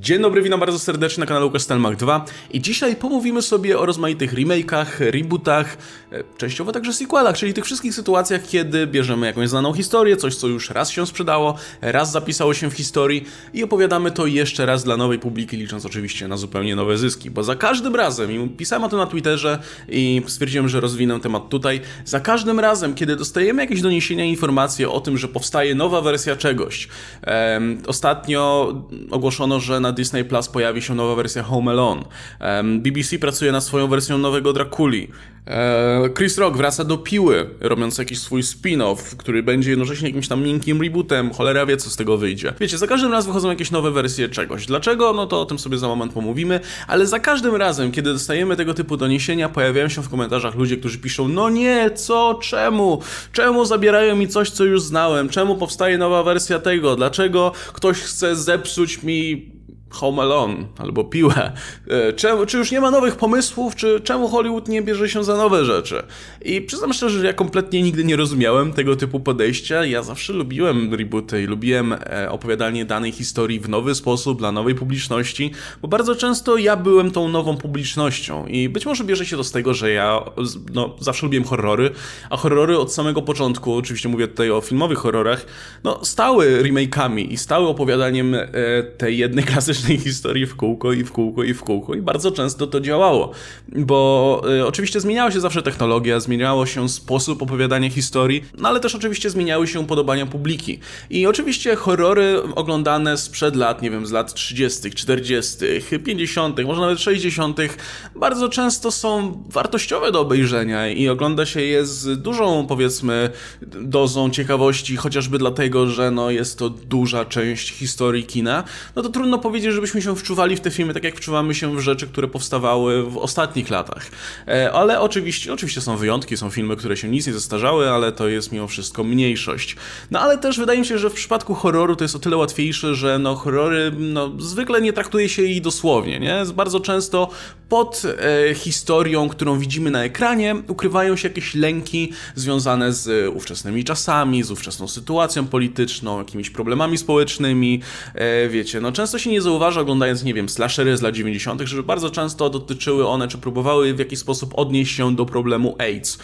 Dzień dobry, witam bardzo serdecznie na kanale Łukasz Stelmach 2 i dzisiaj pomówimy sobie o rozmaitych remake'ach, rebootach, e, częściowo także sequelach, czyli tych wszystkich sytuacjach, kiedy bierzemy jakąś znaną historię, coś co już raz się sprzedało, raz zapisało się w historii i opowiadamy to jeszcze raz dla nowej publiki, licząc oczywiście na zupełnie nowe zyski, bo za każdym razem, i pisałem o tym na Twitterze i stwierdziłem, że rozwinę temat tutaj, za każdym razem, kiedy dostajemy jakieś doniesienia, informacje o tym, że powstaje nowa wersja czegoś, ostatnio ogłoszono, że na Disney Plus pojawi się nowa wersja Home Alone. BBC pracuje nad swoją wersją nowego Drakuli. E, Chris Rock wraca do Piły, robiąc jakiś swój spin-off, który będzie jednocześnie jakimś tam miękkim rebootem. Cholera wie, co z tego wyjdzie. Wiecie, za każdym razem wychodzą jakieś nowe wersje czegoś. Dlaczego? No to o tym sobie za moment pomówimy, ale za każdym razem, kiedy dostajemy tego typu doniesienia, pojawiają się w komentarzach ludzie, którzy piszą: No nie, co, czemu? Czemu zabierają mi coś, co już znałem? Czemu powstaje nowa wersja tego? Dlaczego ktoś chce zepsuć mi Home Alone albo piłę. E, Czemu, czy już nie ma nowych pomysłów, czy czemu Hollywood nie bierze się za nowe rzeczy? I przyznam szczerze, że ja kompletnie nigdy nie rozumiałem tego typu podejścia. Ja zawsze lubiłem rebooty i lubiłem e, opowiadanie danej historii w nowy sposób dla nowej publiczności, bo bardzo często ja byłem tą nową publicznością i być może bierze się to z tego, że ja no, zawsze lubiłem horrory, a horrory od samego początku, oczywiście mówię tutaj o filmowych horrorach, no stały remake'ami i stały opowiadaniem e, tej jednej klasycznej historii w kółko i w kółko i w kółko i bardzo często to działało, bo e, oczywiście zmieniała się zawsze technologia, zmieniało się sposób opowiadania historii, no ale też oczywiście zmieniały się podobania publiki. I oczywiście horrory oglądane sprzed lat, nie wiem, z lat 30., 40., 50., może nawet 60., bardzo często są wartościowe do obejrzenia i ogląda się je z dużą, powiedzmy, dozą ciekawości, chociażby dlatego, że no, jest to duża część historii kina, no to trudno powiedzieć, żebyśmy się wczuwali w te filmy tak jak wczuwamy się w rzeczy, które powstawały w ostatnich latach. E, Ale oczywiście, oczywiście są wyjątki, są filmy, które się nic nie zestarzały, ale to jest mimo wszystko mniejszość. No ale też wydaje mi się, że w przypadku horroru to jest o tyle łatwiejsze, że no horrory, no zwykle nie traktuje się ich dosłownie, nie? Bardzo często pod e, historią, którą widzimy na ekranie, ukrywają się jakieś lęki związane z e, ówczesnymi czasami, z ówczesną sytuacją polityczną, jakimiś problemami społecznymi. E, wiecie, no często się nie zauważa, oglądając, nie wiem, slashery z lat 90., że bardzo często dotyczyły one, czy próbowały w jakiś sposób odnieść się do problemu AIDS e,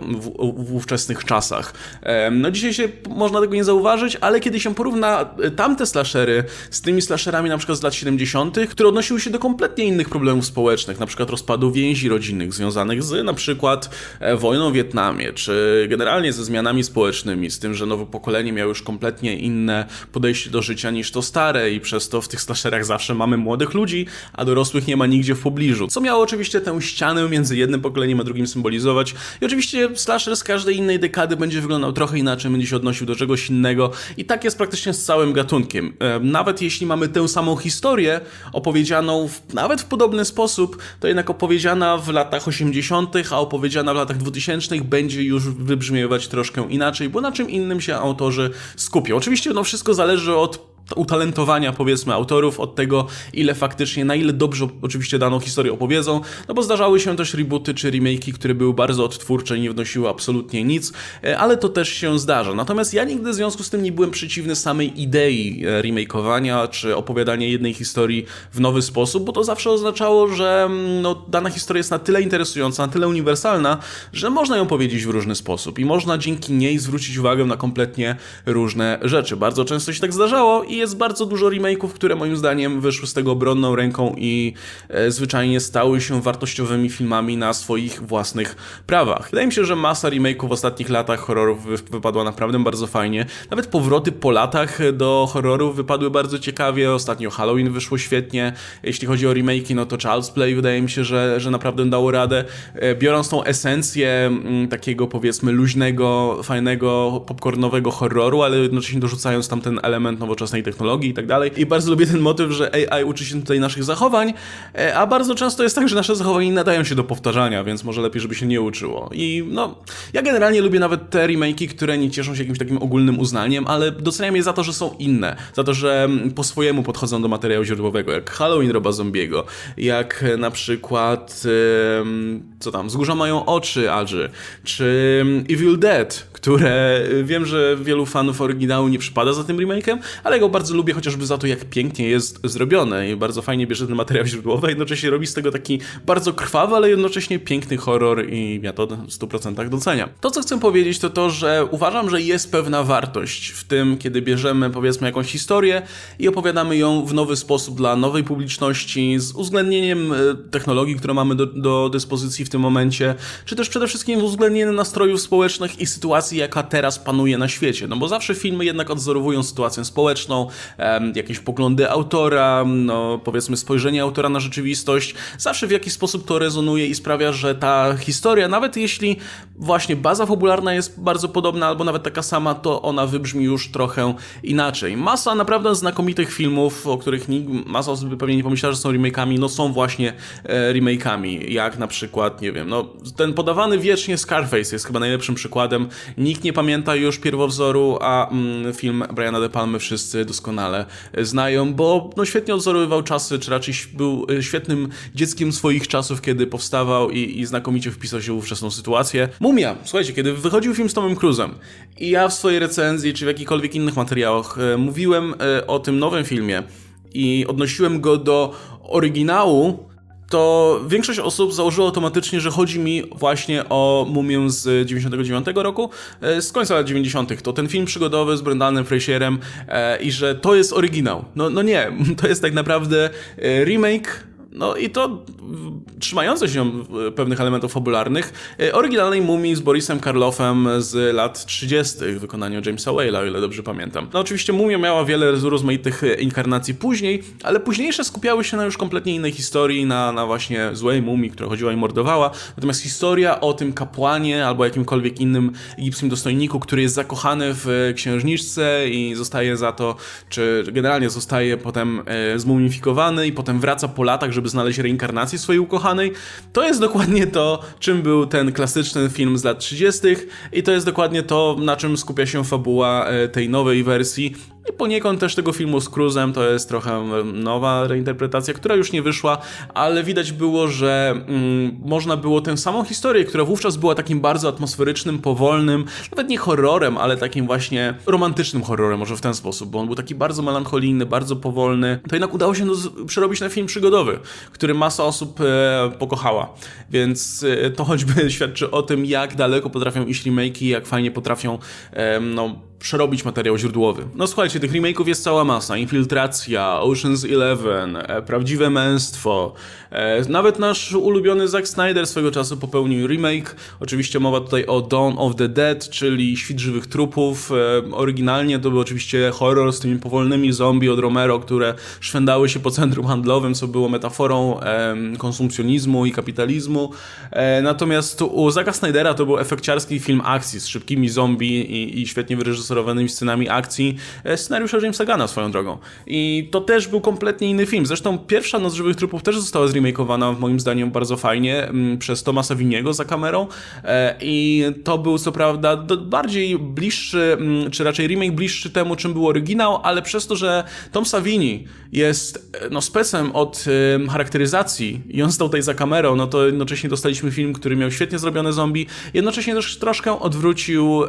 w, w ówczesnych czasach. E, no dzisiaj się można tego nie zauważyć, ale kiedy się porówna e, tamte slashery z tymi slasherami na przykład z lat 70., które odnosiły się do kompletnie innych problemów społecznych, na przykład rozpadu więzi rodzinnych związanych z na przykład wojną w Wietnamie, czy generalnie ze zmianami społecznymi, z tym, że nowe pokolenie miało już kompletnie inne podejście do życia niż to stare i przez to w tych slasherach zawsze mamy młodych ludzi, a dorosłych nie ma nigdzie w pobliżu. Co miało oczywiście tę ścianę między jednym pokoleniem a drugim symbolizować. I oczywiście slasher z każdej innej dekady będzie wyglądał trochę inaczej, będzie się odnosił do czegoś innego i tak jest praktycznie z całym gatunkiem. E, Nawet jeśli mamy tę samą historię opowiedzianą w, nawet w podobny sposób, to jednak opowiedziana w latach 80., a opowiedziana w latach 2000 będzie już wybrzmiewać troszkę inaczej, bo na czym innym się autorzy skupią. Oczywiście no wszystko zależy od utalentowania, powiedzmy, autorów, od tego, ile faktycznie, na ile dobrze oczywiście daną historię opowiedzą, no bo zdarzały się też rebooty czy remake'i, które były bardzo odtwórcze i nie wnosiły absolutnie nic, e, ale to też się zdarza. Natomiast ja nigdy w związku z tym nie byłem przeciwny samej idei e, remake'owania czy opowiadania jednej historii w nowy sposób, bo to zawsze oznaczało, że mm, no, dana historia jest na tyle interesująca, na tyle uniwersalna, że można ją powiedzieć w różny sposób i można dzięki niej zwrócić uwagę na kompletnie różne rzeczy. Bardzo często się tak zdarzało i jest bardzo dużo remake'ów, które moim zdaniem wyszły z tego obronną ręką i e, zwyczajnie stały się wartościowymi filmami na swoich własnych prawach. Wydaje mi się, że masa remake'ów w ostatnich latach horrorów wy- wypadła naprawdę bardzo fajnie. Nawet powroty po latach do horrorów wypadły bardzo ciekawie. Ostatnio Halloween wyszło świetnie. Jeśli chodzi o remake'i, no to Child's Play wydaje mi się, że, że naprawdę dało radę. E, Biorąc tą esencję mm, takiego powiedzmy luźnego, fajnego, popcornowego horroru, ale jednocześnie dorzucając tam ten element nowoczesnej technologii i tak dalej. I bardzo lubię ten motyw, że AI uczy się tutaj naszych zachowań, e, a bardzo często jest tak, że nasze zachowania nie nadają się do powtarzania, więc może lepiej, żeby się nie uczyło. I no, ja generalnie lubię nawet te remake'i, które nie cieszą się jakimś takim ogólnym uznaniem, ale doceniam je za to, że są inne, za to, że mm, po swojemu podchodzą do materiału źródłowego, jak Halloween Roba Zombiego, jak e, na przykład co tam, Wzgórza mają oczy, Adży, czy em, Evil Dead, które e, wiem, że wielu fanów oryginału nie przypada za tym remake'em, ale go bardzo lubię chociażby za to, jak pięknie jest zrobione i bardzo fajnie bierze ten materiał źródłowy, a jednocześnie robi z tego taki bardzo krwawy, ale jednocześnie piękny horror i ja to w 100% doceniam. To, co chcę powiedzieć, to to, że uważam, że jest pewna wartość w tym, kiedy bierzemy powiedzmy jakąś historię i opowiadamy ją w nowy sposób dla nowej publiczności, z uwzględnieniem e, technologii, które mamy do, do dyspozycji w tym momencie, czy też przede wszystkim uwzględnieniem nastrojów społecznych i sytuacji, jaka teraz panuje na świecie. No bo zawsze filmy jednak odzorowują sytuację społeczną, jakieś poglądy autora, no powiedzmy spojrzenie autora na rzeczywistość. Zawsze w jakiś sposób to rezonuje i sprawia, że ta historia, nawet jeśli właśnie baza fabularna jest bardzo podobna, albo nawet taka sama, to ona wybrzmi już trochę inaczej. Masa naprawdę znakomitych filmów, o których nikt, masa osób by pewnie nie pomyślała, że są remake'ami, no są właśnie e, remake'ami, jak na przykład, nie wiem, no ten podawany wiecznie Scarface jest chyba najlepszym przykładem. Nikt nie pamięta już pierwowzoru, a mm, film Briana De Palmy wszyscy doskonale znają, bo no, świetnie odzorowywał czasy, czy raczej był e, świetnym dzieckiem swoich czasów, kiedy powstawał i, i znakomicie wpisał się w ówczesną sytuację. Mumia, słuchajcie, kiedy wychodził film z Tomem Cruzem i ja w swojej recenzji, czy w jakichkolwiek innych materiałach e, mówiłem e, o tym nowym filmie i odnosiłem go do oryginału, to większość osób założyło automatycznie, że chodzi mi właśnie o Mumię z 99 roku, e, z końca lat 90. To ten film przygodowy z Brendanem Fraserem e, i że to jest oryginał. No, no nie, to jest tak naprawdę e, remake no i to trzymające się pewnych elementów fabularnych e, oryginalnej mumii z Borisem Karloffem z lat 30. w wykonaniu Jamesa Whale'a, o ile dobrze pamiętam. No oczywiście mumia miała wiele rozmaitych e, inkarnacji później, ale późniejsze skupiały się na już kompletnie innej historii, na, na właśnie złej mumii, która chodziła i mordowała. Natomiast historia o tym kapłanie albo jakimkolwiek innym egipskim dostojniku, który jest zakochany w księżniczce i zostaje za to, czy generalnie zostaje potem e, zmumifikowany i potem wraca po latach, żeby znaleźć reinkarnację swojej ukochanej. To jest dokładnie to, czym był ten klasyczny film z lat 30. i to jest dokładnie to, na czym skupia się fabuła e, tej nowej wersji. I poniekąd też tego filmu z Cruzem to jest trochę nowa reinterpretacja, która już nie wyszła, ale widać było, że mm, można było tę samą historię, która wówczas była takim bardzo atmosferycznym, powolnym, nawet nie horrorem, ale takim właśnie romantycznym horrorem, może w ten sposób, bo on był taki bardzo melancholijny, bardzo powolny. To jednak udało się przerobić na film przygodowy, który masa osób e, pokochała. Więc e, to choćby świadczy o tym, jak daleko potrafią iść remake'i, jak fajnie potrafią em, no, przerobić materiał źródłowy. No słuchajcie, tych remake'ów jest cała masa. Infiltracja, Ocean's Eleven, e, Prawdziwe Męstwo. E, nawet nasz ulubiony Zack Snyder swego czasu popełnił remake. Oczywiście mowa tutaj o Dawn of the Dead, czyli Świt Żywych Trupów. E, oryginalnie to był oczywiście horror z tymi powolnymi zombie od Romero, które szwędały się po centrum handlowym, co było metaforą em, konsumpcjonizmu i kapitalizmu. E, natomiast u Zacka Snydera to był efekciarski film akcji z szybkimi zombie i, i świetnie wyreżyserowanymi scenami akcji. E, scenariusza Jamesa Gana swoją drogą. I to też był kompletnie inny film. Zresztą pierwsza Noc Żywych Trupów też została zremakeowana moim zdaniem bardzo fajnie mm, przez Tomasa Winiego za kamerą E, i to był co prawda bardziej bliższy, mm, czy raczej remake bliższy temu, czym był oryginał, ale przez to, że Tom Savini jest e, no, specem od charakteryzacji i on stał tutaj za kamerą, no to jednocześnie dostaliśmy film, który miał świetnie zrobione zombie, jednocześnie też troszkę odwrócił,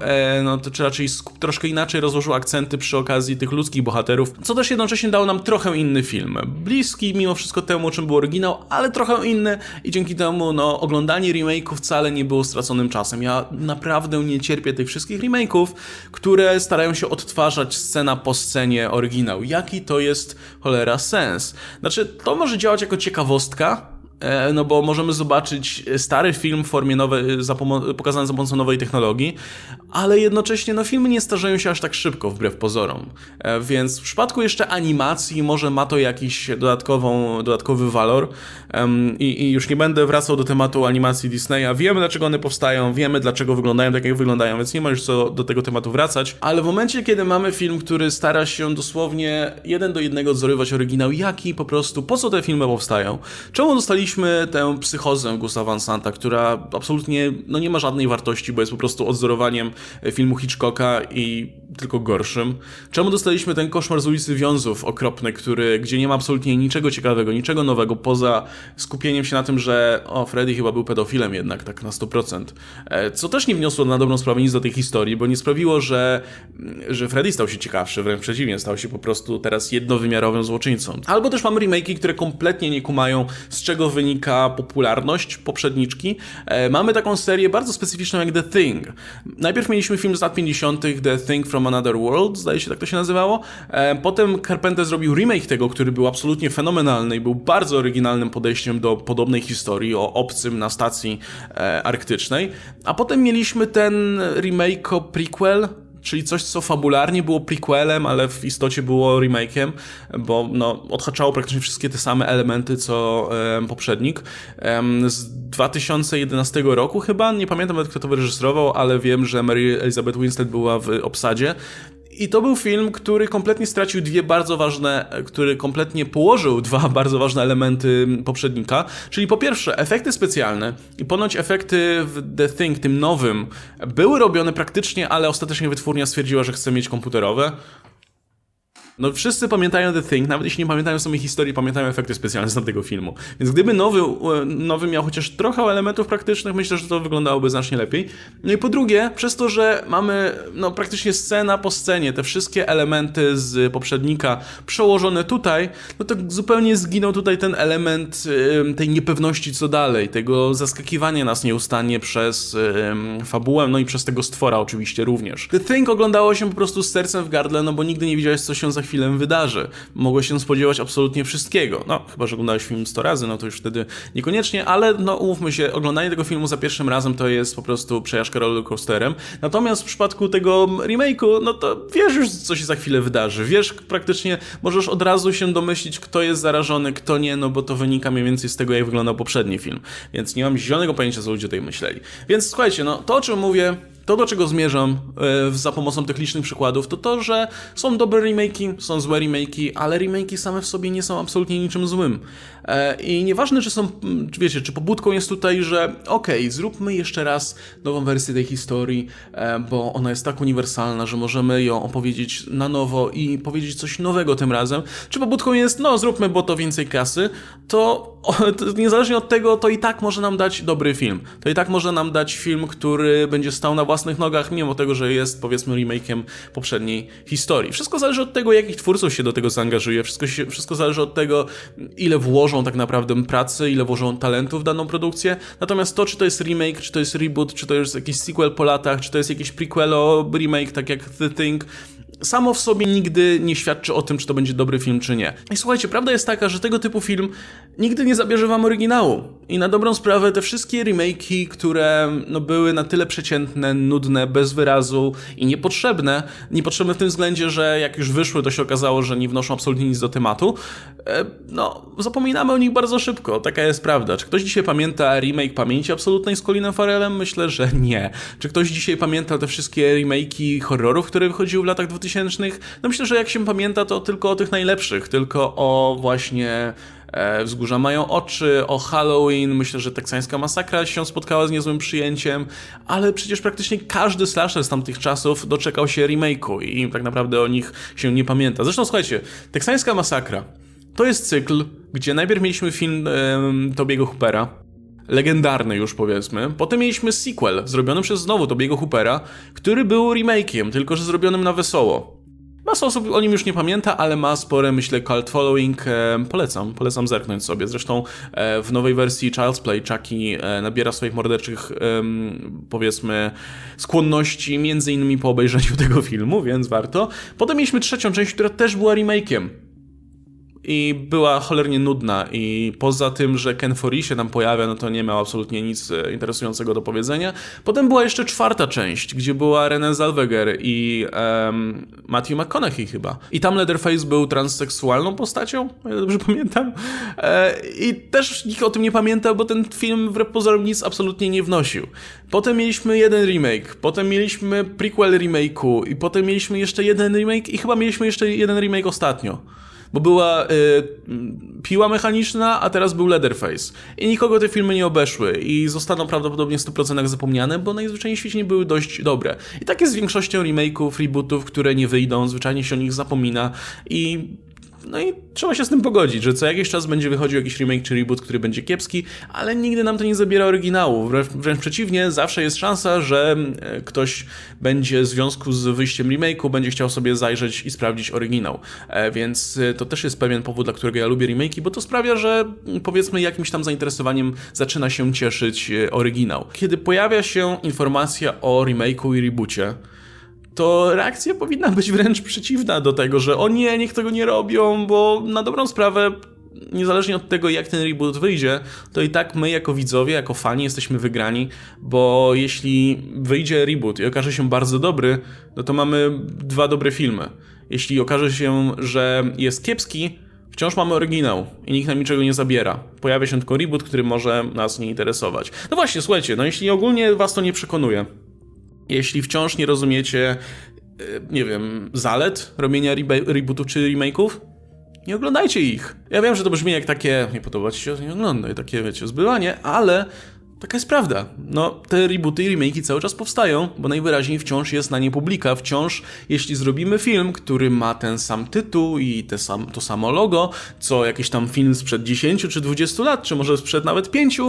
no to, czy raczej skup, troszkę inaczej rozłożył akcenty przy okazji tych ludzkich bohaterów, co też jednocześnie dało nam trochę inny film. Bliski mimo wszystko temu, czym był oryginał, ale trochę inny i dzięki temu no, oglądanie remake'ów wcale nie było straconym czasem. Ja naprawdę nie cierpię tych wszystkich remake'ów, które starają się odtwarzać scena po scenie oryginał. Jaki to jest cholera sens? Znaczy, to może działać jako ciekawostka, No bo możemy zobaczyć stary film w formie nowej, za pokazany za pomocą nowej technologii, ale jednocześnie no, filmy nie starzeją się aż tak szybko, wbrew pozorom. E, Więc w przypadku jeszcze animacji może ma to jakiś dodatkową, dodatkowy walor I, i już nie będę wracał do tematu animacji Disneya. Wiemy dlaczego one powstają, wiemy dlaczego wyglądają tak jak wyglądają, więc nie ma już co do tego tematu wracać. Ale w momencie, kiedy mamy film, który stara się dosłownie jeden do jednego odzorować oryginał, jaki po prostu, po co te filmy powstają? Czemu dostaliśmy tę psychozę Gustawa Van Santa, która absolutnie no nie ma żadnej wartości, bo jest po prostu odzorowaniem e, filmu Hitchcocka i tylko gorszym? Czemu dostaliśmy ten koszmar z ulicy Wiązów okropny, który, gdzie nie ma absolutnie niczego ciekawego, niczego nowego, poza skupieniem się na tym, że o, Freddy chyba był pedofilem jednak, tak na 100%. E, co też nie wniosło na dobrą sprawę nic do tej historii, bo nie sprawiło, że, że Freddy stał się ciekawszy, wręcz przeciwnie, stał się po prostu teraz jednowymiarowym złoczyńcą. Albo też mamy remake'i, które kompletnie nie kumają, z czego wynika popularność poprzedniczki. E, mamy taką serię bardzo specyficzną jak The Thing. Najpierw mieliśmy film z lat 50. The Thing from Another World, zdaje się tak to się nazywało. Potem Carpenter zrobił remake tego, który był absolutnie fenomenalny i był bardzo oryginalnym podejściem do podobnej historii o obcym na stacji e, arktycznej. A potem mieliśmy ten remake prequel, czyli coś, co fabularnie było prequelem, ale w istocie było remake'iem, bo no, odhaczało praktycznie wszystkie te same elementy, co e, poprzednik. E, z 2011 roku chyba, nie pamiętam nawet kto to wyreżyserował, ale wiem, że Mary Elizabeth Winstead była w obsadzie i to był film, który kompletnie stracił dwie bardzo ważne, który kompletnie położył dwa bardzo ważne elementy poprzednika. Czyli po pierwsze, efekty specjalne i ponoć efekty w The Thing, tym nowym, były robione praktycznie, ale ostatecznie wytwórnia stwierdziła, że chce mieć komputerowe. No wszyscy pamiętają The Thing, nawet jeśli nie pamiętają samej historii, pamiętają efekty specjalne z tamtego filmu. Więc gdyby nowy, e, nowy miał chociaż trochę elementów praktycznych, myślę, że to wyglądałoby znacznie lepiej. No i po drugie, przez to, że mamy no praktycznie scena po scenie, te wszystkie elementy z poprzednika przełożone tutaj, no to zupełnie zginął tutaj ten element tej niepewności co dalej, tego zaskakiwania nas nieustannie przez fabułę, no i przez tego stwora oczywiście również. The Thing oglądało się po prostu z sercem w gardle, no bo nigdy nie widziałeś co się za chwilę wydarzy. Mogłeś się spodziewać absolutnie wszystkiego. No, chyba, że oglądałeś film 100 razy, no to już wtedy niekoniecznie, ale no umówmy się, oglądanie tego filmu za pierwszym razem to jest po prostu przejażdżka rollercoasterem. Natomiast w przypadku tego remake'u, no to wiesz już, co się za chwilę wydarzy. Wiesz praktycznie, możesz od razu się domyślić, kto jest zarażony, kto nie, no bo to wynika mniej więcej z tego, jak wyglądał poprzedni film. Więc nie mam zielonego pojęcia, co ludzie tutaj myśleli. Więc słuchajcie, no to o czym mówię, to, do czego zmierzam e, za pomocą tych licznych przykładów, to to, że są dobre remake'i, są złe remake'i, ale remake'i same w sobie nie są absolutnie niczym złym. E, I nieważne, czy są, wiecie, czy pobudką jest tutaj, że okej, okay, zróbmy jeszcze raz nową wersję tej historii, e, bo ona jest tak uniwersalna, że możemy ją opowiedzieć na nowo i powiedzieć coś nowego tym razem. Czy pobudką jest, no zróbmy, bo to więcej kasy, to, to niezależnie od tego, to i tak może nam dać dobry film. To i tak może nam dać film, który będzie stał na własnych nogach, mimo tego, że jest powiedzmy remake'iem poprzedniej historii. Wszystko zależy od tego, jakich twórców się do tego zaangażuje, wszystko, się, wszystko zależy od tego, ile włożą tak naprawdę pracy, ile włożą talentu w daną produkcję. Natomiast to, czy to jest remake, czy to jest reboot, czy to jest jakiś sequel po latach, czy to jest jakiś prequelo remake, tak jak The Thing, samo w sobie nigdy nie świadczy o tym, czy to będzie dobry film, czy nie. I słuchajcie, prawda jest taka, że tego typu film nigdy nie zabierze wam oryginału. I na dobrą sprawę te wszystkie remake'i, które no, były na tyle przeciętne, nudne, bez wyrazu i niepotrzebne, niepotrzebne w tym względzie, że jak już wyszły, to się okazało, że nie wnoszą absolutnie nic do tematu, e, no, zapominamy o nich bardzo szybko. Taka jest prawda. Czy ktoś dzisiaj pamięta remake Pamięci Absolutnej z Colinem Farrellem? Myślę, że nie. Czy ktoś dzisiaj pamięta te wszystkie remake'i horrorów, które wychodziły w latach 2000 2000. No myślę, że jak się pamięta, to tylko o tych najlepszych, tylko o właśnie e, Wzgórza mają oczy, o Halloween, myślę, że teksańska masakra się spotkała z niezłym przyjęciem, ale przecież praktycznie każdy slasher z tamtych czasów doczekał się remake'u i tak naprawdę o nich się nie pamięta. Zresztą słuchajcie, teksańska masakra to jest cykl, gdzie najpierw mieliśmy film Tobiego Hoopera, legendarny już powiedzmy. Potem mieliśmy sequel, zrobiony przez znowu Tobiego Hoopera, który był remake'iem, tylko że zrobionym na wesoło. Masa osób o nim już nie pamięta, ale ma spore, myślę, cult following. E, polecam, polecam zerknąć sobie. Zresztą e, w nowej wersji Child's Play Chucky e, nabiera swoich morderczych, powiedzmy, skłonności, między innymi po obejrzeniu tego filmu, więc warto. Potem mieliśmy trzecią część, która też była remake'iem i była cholernie nudna i poza tym, że Ken Foree się tam pojawia, no to nie miał absolutnie nic e, interesującego do powiedzenia. Potem była jeszcze czwarta część, gdzie była Renée Zellweger i um, Matthew McConaughey chyba. I tam Leatherface był transseksualną postacią, ile dobrze pamiętam. E, I też nikt o tym nie pamiętał, bo ten film w pozorom nic absolutnie nie wnosił. Potem mieliśmy jeden remake, potem mieliśmy prequel remake'u i potem mieliśmy jeszcze jeden remake i chyba mieliśmy jeszcze jeden remake ostatnio. Bo była y, piła mechaniczna, a teraz był Leatherface. I nikogo te filmy nie obeszły i zostaną prawdopodobnie w 100% zapomniane, bo najzwyczajniej w świecie nie były dość dobre. I tak jest z większością remake'ów, rebootów, które nie wyjdą, zwyczajnie się o nich zapomina i no i trzeba się z tym pogodzić, że co jakiś czas będzie wychodził jakiś remake czy reboot, który będzie kiepski, ale nigdy nam to nie zabiera oryginału. Wręcz, wręcz przeciwnie, zawsze jest szansa, że e, ktoś będzie w związku z wyjściem remake'u będzie chciał sobie zajrzeć i sprawdzić oryginał. E, Więc e, to też jest pewien powód, dla którego ja lubię remake'i, bo to sprawia, że mm, powiedzmy jakimś tam zainteresowaniem zaczyna się cieszyć oryginał. Kiedy pojawia się informacja o remake'u i reboocie, to reakcja powinna być wręcz przeciwna do tego, że o nie, niech tego nie robią, bo na dobrą sprawę, niezależnie od tego, jak ten reboot wyjdzie, to i tak my, jako widzowie, jako fani, jesteśmy wygrani, bo jeśli wyjdzie reboot i okaże się bardzo dobry, no to mamy dwa dobre filmy. Jeśli okaże się, że jest kiepski, Wciąż mamy oryginał i nikt nam niczego nie zabiera. Pojawia się tylko reboot, który może nas nie interesować. No właśnie, słuchajcie, no jeśli ogólnie was to nie przekonuje, jeśli wciąż nie rozumiecie, e, nie wiem, zalet robienia rebe- rebootów czy remake'ów, nie oglądajcie ich. Ja wiem, że to brzmi jak takie, nie podoba ci się, nie oglądaj, takie wiecie, zbywanie, ale taka jest prawda. No, te rebooty i remake'i cały czas powstają, bo najwyraźniej wciąż jest na nie publika, wciąż jeśli zrobimy film, który ma ten sam tytuł i te sam, to samo logo, co jakiś tam film sprzed 10 czy 20 lat, czy może sprzed nawet 5,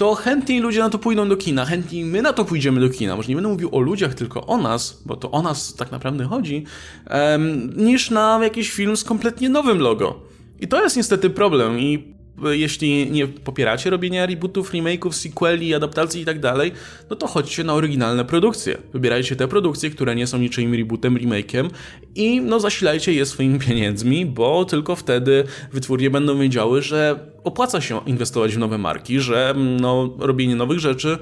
to chętniej ludzie na to pójdą do kina, chętniej my na to pójdziemy do kina. Może nie będę mówił o ludziach, tylko o nas, bo to o nas tak naprawdę chodzi, em, niż na jakiś film z kompletnie nowym logo. I to jest niestety problem i jeśli nie popieracie robienia rebootów, remake'ów, sequeli, adaptacji i tak dalej, no to chodźcie na oryginalne produkcje. Wybierajcie te produkcje, które nie są niczyim rebootem, remake'iem i no zasilajcie je swoimi pieniędzmi, bo tylko wtedy wytwórnie będą wiedziały, że opłaca się inwestować w nowe marki, że no, robienie nowych rzeczy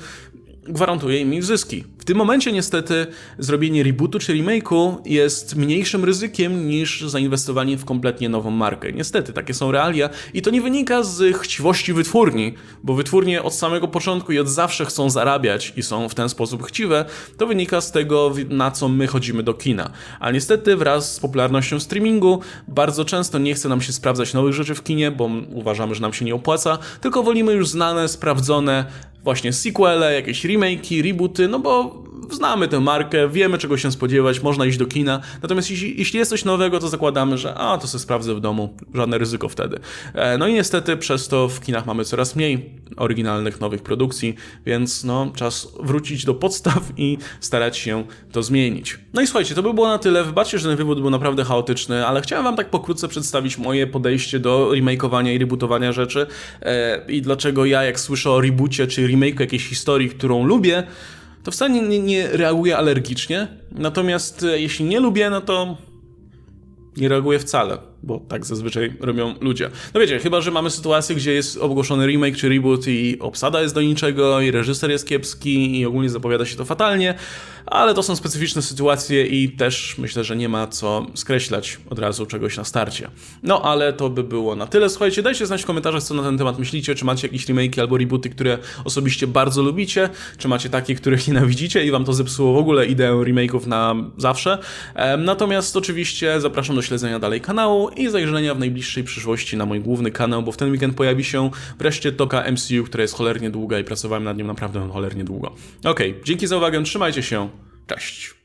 gwarantuje im zyski. Tym momencie niestety zrobienie rebootu czy remake'u jest mniejszym ryzykiem niż zainwestowanie w kompletnie nową markę. Niestety, takie są realia i to nie wynika z chciwości wytwórni, bo wytwórnie od samego początku i od zawsze chcą zarabiać i są w ten sposób chciwe, to wynika z tego, na co my chodzimy do kina. A niestety wraz z popularnością streamingu bardzo często nie chce nam się sprawdzać nowych rzeczy w kinie, bo uważamy, że nam się nie opłaca, tylko wolimy już znane, sprawdzone, właśnie sequele, jakieś remake'i, rebooty, no bo znamy tę markę, wiemy czego się spodziewać, można iść do kina. Natomiast jeśli, jeśli jest coś nowego, to zakładamy, że a, to sobie sprawdzę w domu, żadne ryzyko wtedy. E, no i niestety przez to w kinach mamy coraz mniej oryginalnych, nowych produkcji, więc no, czas wrócić do podstaw i starać się to zmienić. No i słuchajcie, to by było na tyle. Wybaczcie, że ten wywód był naprawdę chaotyczny, ale chciałem wam tak pokrótce przedstawić moje podejście do remakeowania i rebootowania rzeczy e, i dlaczego ja, jak słyszę o reboocie czy remake'u jakiejś historii, którą lubię, to wcale nie, nie, reaguję alergicznie. Natomiast e, jeśli nie lubię, no to nie reaguję wcale, bo tak zazwyczaj robią ludzie. No wiecie, chyba że mamy sytuację, gdzie jest ogłoszony remake czy reboot i obsada jest do niczego, i reżyser jest kiepski, i ogólnie zapowiada się to fatalnie, ale to są specyficzne sytuacje i też myślę, że nie ma co skreślać od razu czegoś na starcie. No ale to by było na tyle. Słuchajcie, dajcie znać w komentarzach, co na ten temat myślicie, czy macie jakieś remake'i albo rebooty, które osobiście bardzo lubicie, czy macie takie, których nienawidzicie i wam to zepsuło w ogóle ideę remake'ów na zawsze. Natomiast oczywiście zapraszam do śledzenia dalej kanału i zajrzenia w najbliższej przyszłości na mój główny kanał, bo w ten weekend pojawi się wreszcie toka MCU, która jest cholernie długa i pracowałem nad nią naprawdę cholernie długo. Okej, dzięki za uwagę, trzymajcie się, cześć.